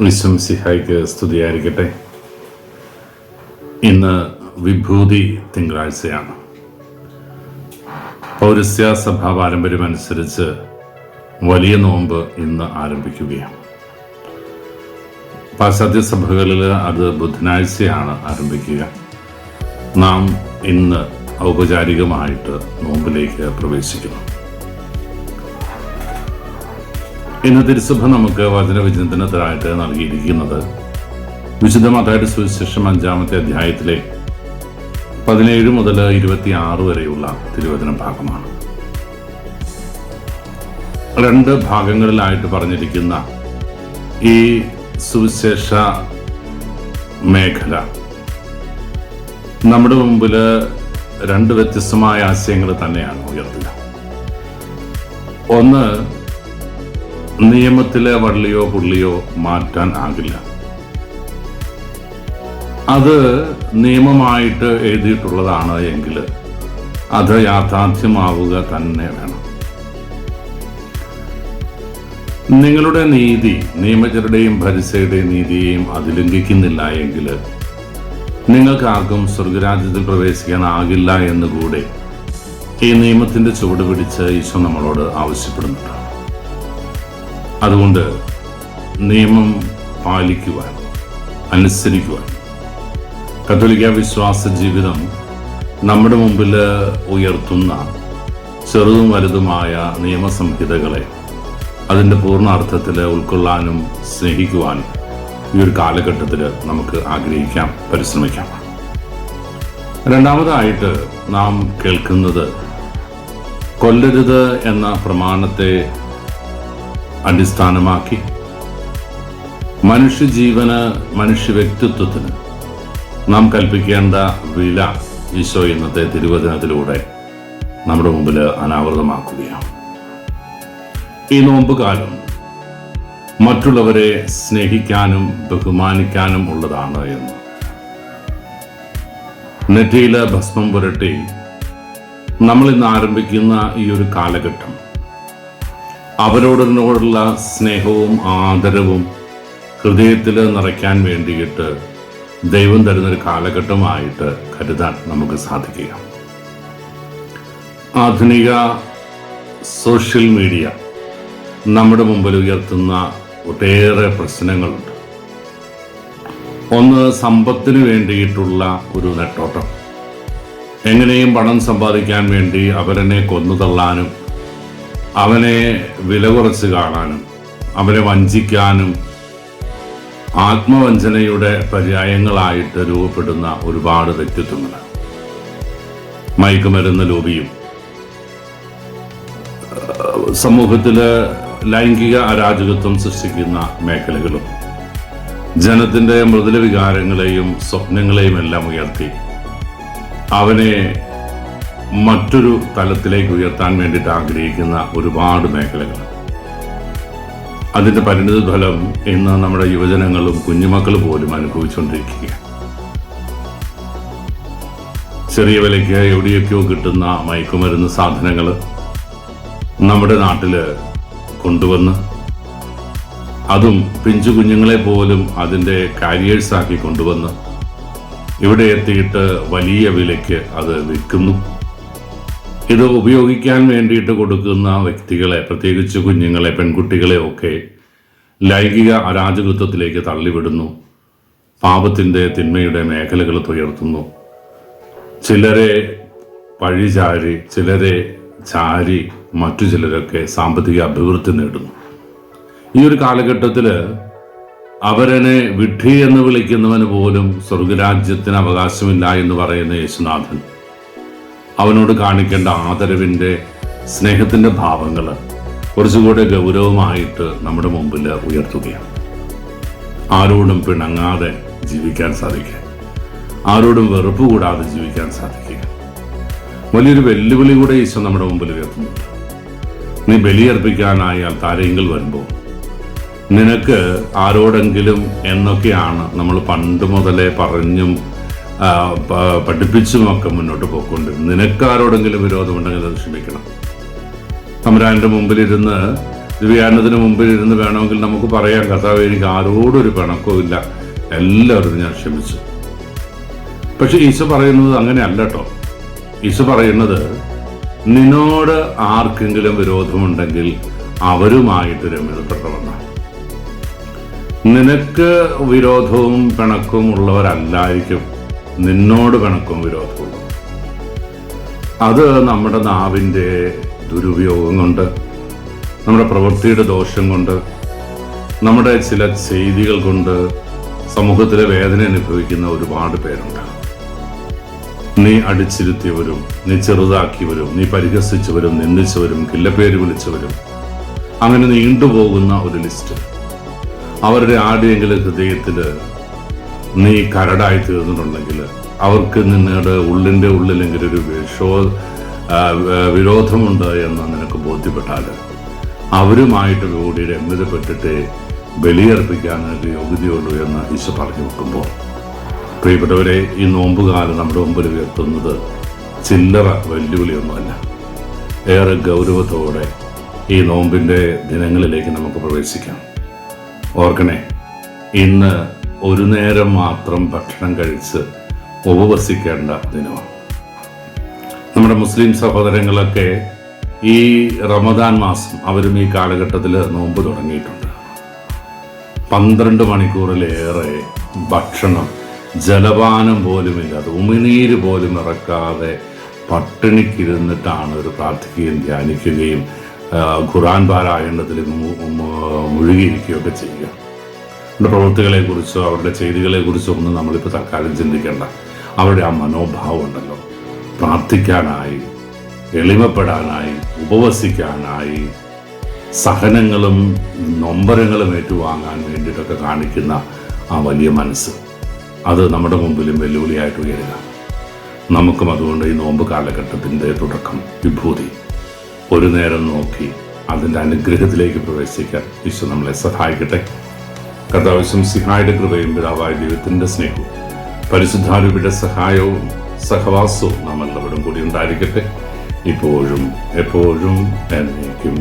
വിശ്വംസിഹായിക്ക് സ്തുതിയായിരിക്കട്ടെ. ഇന്ന് വിഭൂതി തിങ്കളാഴ്ചയാണ്. പൗരസ്യ സഭാ പാരമ്പര്യമനുസരിച്ച് വലിയ നോമ്പ് ഇന്ന് ആരംഭിക്കുകയാണ്. പാശ്ചാത്യ സഭകളിൽ അത് ബുധനാഴ്ചയാണ് ആരംഭിക്കുക. നാം ഇന്ന് ഔപചാരികമായിട്ട് നോമ്പിലേക്ക് പ്രവേശിക്കുന്നു. ഇന്ന് തിരുസഭ നമുക്ക് വചനവിചിന്തനത്തിനായിട്ട് നൽകിയിരിക്കുന്നത്. വിശുദ്ധ മതായിട്ട് സുവിശേഷം അഞ്ചാമത്തെ അധ്യായത്തിലെ പതിനേഴ് മുതൽ ഇരുപത്തി ആറ് വരെയുള്ള തിരുവചന ഭാഗമാണ്. രണ്ട് ഭാഗങ്ങളിലായിട്ട് പറഞ്ഞിരിക്കുന്ന ഈ സുവിശേഷ മേഖല. നമ്മുടെ മുമ്പിൽ രണ്ട് വ്യത്യസ്തമായ ആശയങ്ങൾ തന്നെയാണ് ഉയർത്തുക. ഒന്ന് നിയമത്തിലെ വള്ളിയോ പുള്ളിയോ മാറ്റാൻ ആകില്ല. അത് നിയമമായിട്ട് എഴുതിയിട്ടുള്ളതാണ് എങ്കിൽ അത് യാഥാർത്ഥ്യമാവുക തന്നെ വേണം. നിങ്ങളുടെ നീതി നിയമജരുടെയും ഭരിസയുടെയും നീതിയെയും അതിലംഘിക്കുന്നില്ല എങ്കിൽ നിങ്ങൾക്ക് ആർക്കും സ്വർഗരാജ്യത്തിൽ പ്രവേശിക്കാനാകില്ല എന്നുകൂടെ ഈ നിയമത്തിന്റെ ചുവട് പിടിച്ച് ഈശോ നമ്മളോട് ആവശ്യപ്പെടുന്നുണ്ട്. അതുകൊണ്ട് നിയമം പാലിക്കുവാൻ അനുസരിക്കുവാൻ. കത്തോലിക്ക വിശ്വാസ ജീവിതം നമ്മുടെ മുമ്പിൽ ഉയർത്തുന്ന ചെറുതും വലുതുമായ നിയമസംഹിതകളെ അതിന്റെ പൂർണ അർത്ഥത്തിൽ ഉൾക്കൊള്ളാനും സ്നേഹിക്കുവാനും ഈ ഒരു കാലഘട്ടത്തിൽ നമുക്ക് ആഗ്രഹിക്കാം പരിശ്രമിക്കാം. രണ്ടാമതായിട്ട് നാം കേൾക്കുന്നത് കൊല്ലരുത് എന്ന പ്രമാണത്തെ അടിസ്ഥാനമാക്കി. മനുഷ്യജീവന് മനുഷ്യ വ്യക്തിത്വത്തിന് നാം കൽപ്പിക്കേണ്ട വില ഈശോ ഇന്നത്തെ തിരുവചനത്തിലൂടെ നമ്മുടെ മുമ്പിൽ അനാവൃതമാക്കുകയാണ്. ഈ നോമ്പ് കാലം മറ്റുള്ളവരെ സ്നേഹിക്കാനും ബഹുമാനിക്കാനും ഉള്ളതാണ് എന്ന്. നെറ്റിയിലെ ഭസ്മം പുരട്ടി നമ്മൾ ഇന്ന് ആരംഭിക്കുന്ന ഈ ഒരു കാലഘട്ടം അവരോടിനോടുള്ള സ്നേഹവും ആദരവും ഹൃദയത്തിൽ നിറയ്ക്കാൻ വേണ്ടിയിട്ട് ദൈവം തരുന്നൊരു കാലഘട്ടമായിട്ട് കരുതാൻ നമുക്ക് സാധിക്കുക. ആധുനിക സോഷ്യൽ മീഡിയ നമ്മുടെ മുമ്പിൽ ഉയർത്തുന്ന ഒട്ടേറെ പ്രശ്നങ്ങളുണ്ട്. ഒന്ന് സമ്പത്തിന് വേണ്ടിയിട്ടുള്ള ഒരു നെട്ടോട്ടം. എങ്ങനെയും പണം സമ്പാദിക്കാൻ വേണ്ടി അവരനെ കൊന്നു തള്ളാനും അവനെ വില കുറച്ച് കാണാനും അവരെ വഞ്ചിക്കാനും ആത്മവഞ്ചനയുടെ പര്യായങ്ങളായിട്ട് രൂപപ്പെടുന്ന ഒരുപാട് വ്യക്തിത്വങ്ങൾ മയക്കുമരുന്ന് ലോബിയും സമൂഹത്തിൽ ലൈംഗിക അരാജകത്വം സൃഷ്ടിക്കുന്ന മേഖലകളും ജനത്തിന്റെ മൃദുല വികാരങ്ങളെയും സ്വപ്നങ്ങളെയും എല്ലാം ഉയർത്തി അവനെ മറ്റൊരു തലത്തിലേക്ക് ഉയർത്താൻ വേണ്ടിയിട്ട് ആഗ്രഹിക്കുന്ന ഒരുപാട് മേഖലകൾ. അതിന്റെ പരിണിത ഫലം ഇന്ന് നമ്മുടെ യുവജനങ്ങളും കുഞ്ഞുമക്കൾ പോലും അനുഭവിച്ചുകൊണ്ടിരിക്കുകയാണ്. ചെറിയ വിലയ്ക്ക് എവിടെയൊക്കെയോ കിട്ടുന്ന മയക്കുമരുന്ന് സാധനങ്ങൾ നമ്മുടെ നാട്ടിൽ കൊണ്ടുവന്ന് അതും പിഞ്ചു കുഞ്ഞുങ്ങളെ പോലും അതിന്റെ കാരിയേഴ്സാക്കി കൊണ്ടുവന്ന് ഇവിടെ എത്തിയിട്ട് വലിയ വിലയ്ക്ക് അത് വിൽക്കുന്നു. ഇത് ഉപയോഗിക്കാൻ വേണ്ടിയിട്ട് കൊടുക്കുന്ന വ്യക്തികളെ പ്രത്യേകിച്ച് കുഞ്ഞുങ്ങളെ പെൺകുട്ടികളെ ഒക്കെ ലൈംഗിക അരാജകത്വത്തിലേക്ക് തള്ളിവിടുന്നു. പാപത്തിന്റെ തിന്മയുടെ മേഖലകൾ തുയർത്തുന്നു. ചിലരെ പഴിചാരി ചിലരെ ചാരി മറ്റു ചിലരൊക്കെ സാമ്പത്തിക അഭിവൃദ്ധി നേടുന്നു. ഈ ഒരു കാലഘട്ടത്തിൽ അവരനെ വിഡ്ഢി എന്ന് വിളിക്കുന്നവന് പോലും സ്വർഗരാജ്യത്തിന് അവകാശമില്ല എന്ന് പറയുന്ന യേശുനാഥൻ അവനോട് കാണിക്കേണ്ട ആദരവിന്റെ സ്നേഹത്തിന്റെ ഭാവങ്ങൾ കുറച്ചുകൂടെ ഗൗരവമായിട്ട് നമ്മുടെ മുമ്പിൽ ഉയർത്തുകയാണ്. ആരോടും പിണങ്ങാതെ ജീവിക്കാൻ സാധിക്കുക. ആരോടും വെറുപ്പ് കൂടാതെ ജീവിക്കാൻ സാധിക്കുക. വലിയൊരു വെല്ലുവിളി കൂടെ ഈശോ നമ്മുടെ മുമ്പിൽ ഉയർത്തുന്നുണ്ട്. നീ ബലിയർപ്പിക്കാനായി താരെങ്കിൽ വരുമ്പോൾ നിനക്ക് ആരോടെങ്കിലും എന്നൊക്കെയാണ് നമ്മൾ പണ്ട് മുതലേ പറഞ്ഞും ആ, പഠിപ്പിച്ചുമൊക്കെ മുന്നോട്ട് പോയിക്കൊണ്ടിരുന്നത് നിനക്കാരോടെങ്കിലും വിരോധമുണ്ടെങ്കിൽ അത് ക്ഷമിക്കണം. തമ്പുരാന്റെ മുമ്പിലിരുന്ന് ദിവ്യാനത്തിന് മുമ്പിലിരുന്ന് വേണമെങ്കിൽ നമുക്ക് പറയാം കഥാവ് എനിക്ക് ആരോടും ഒരു പിണക്കവും ഇല്ല. എല്ലാവരും ഞാൻ ക്ഷമിച്ചു. പക്ഷെ ഈശോ പറയുന്നത് അങ്ങനെയല്ല കേട്ടോ. ഈശോ പറയുന്നത് നിന്നോട് ആർക്കെങ്കിലും വിരോധമുണ്ടെങ്കിൽ അവരുമായിട്ട് രമ്യതപ്പെട്ടവന്നാണ് നിനക്ക് വിരോധവും പിണക്കവും ഉള്ളവരല്ലായിരിക്കും. നിന്നോട് പിണക്കവും വിരോധവും. അത് നമ്മുടെ നാവിന്റെ ദുരുപയോഗം കൊണ്ട് നമ്മുടെ പ്രവൃത്തിയുടെ ദോഷം കൊണ്ട് നമ്മുടെ ചില ചെയ്തികൾ കൊണ്ട് സമൂഹത്തിലെ വേദന അനുഭവിക്കുന്ന ഒരുപാട് പേരുണ്ട് നീ അടിച്ചിരുത്തിയവരും നീ ചെറുതാക്കിയവരും നീ പരിഹസിച്ചവരും നിന്ദിച്ചവരും കില്ലപ്പേര് വിളിച്ചവരും അങ്ങനെ നീണ്ടുപോകുന്ന ഒരു ലിസ്റ്റ്. അവരുടെ ആരുടെയെങ്കിലും ഹൃദയത്തിൽ നീ കരടായി തീർന്നിട്ടുണ്ടെങ്കിൽ അവർക്ക് നിന്നയുടെ ഉള്ളിന്റെ ഉള്ളിലെങ്കിലും ഒരു വിഷോ വിരോധമുണ്ട് എന്ന് നിനക്ക് ബോധ്യപ്പെട്ടാൽ അവരുമായിട്ട് കൂടി രമ്യതപ്പെട്ടിട്ട് ബലിയർപ്പിക്കാൻ നിനക്ക് യോഗ്യതയുള്ളൂ എന്ന് ഈശോ പറഞ്ഞു വെക്കുമ്പോൾ. പ്രിയപ്പെട്ടവരെ ഈ നോമ്പുകാലം നമ്മുടെ മുമ്പിൽ ഉയർത്തുന്നത് ചില്ലറ വെല്ലുവിളിയൊന്നുമല്ല. ഏറെ ഗൗരവത്തോടെ ഈ നോമ്പിന്റെ ദിനങ്ങളിലേക്ക് നമുക്ക് പ്രവേശിക്കാം. ഓർക്കണേ ഇന്ന് ഒരു നേരം മാത്രം ഭക്ഷണം കഴിച്ച് ഉപവസിക്കേണ്ട ദിനമാണ്. നമ്മുടെ മുസ്ലിം സഹോദരങ്ങളൊക്കെ ഈ റമദാൻ മാസം അവരും ഈ കാലഘട്ടത്തിൽ നോമ്പ് തുടങ്ങിയിട്ടുണ്ട്. പന്ത്രണ്ട് മണിക്കൂറിലേറെ ഭക്ഷണം ജലപാനം പോലുമില്ലാതെ ഉമിനീര് പോലും ഇറക്കാതെ പട്ടിണിക്കിരുന്നിട്ടാണ് ഒരു പ്രാർത്ഥിക്കുകയും ധ്യാനിക്കുകയും ഖുറാൻ പാരായണത്തിൽ മുഴുകിയിരിക്കുകയൊക്കെ ചെയ്യുക. പ്രവൃത്തികളെക്കുറിച്ചോ അവരുടെ ചെയ്തികളെക്കുറിച്ചോ ഒന്നും നമ്മളിപ്പോൾ തൽക്കാലം ചിന്തിക്കേണ്ട. അവരുടെ ആ മനോഭാവം ഉണ്ടല്ലോ. പ്രാർത്ഥിക്കാനായി എളിമപ്പെടാനായി ഉപവസിക്കാനായി സഹനങ്ങളും നൊമ്പരങ്ങളും ഏറ്റുവാങ്ങാൻ വേണ്ടിയിട്ടൊക്കെ കാണിക്കുന്ന ആ വലിയ മനസ്സ്. അത് നമ്മുടെ മുമ്പിലും വെല്ലുവിളിയായിട്ട് ഉയരുക. നമുക്കും അതുകൊണ്ട് ഈ നോമ്പ് കാലഘട്ടത്തിന്റെ തുടക്കം വിഭൂതി. ഒരു നേരം നോക്കി അതിന്റെ അനുഗ്രഹത്തിലേക്ക് പ്രവേശിക്കാൻ ഈശോ നമ്മളെ സഹായിക്കട്ടെ. കർത്താവശ്യം സിഹായുടെ കൃപയും പിതാവായ ദൈവത്തിന്റെ സ്നേഹവും പരിശുദ്ധാരൂപിയുടെ സഹായവും സഹവാസവും നാം എല്ലാവരും കൂടി ഉണ്ടായിരിക്കട്ടെ. ഇപ്പോഴും എപ്പോഴും എന്നേക്കും.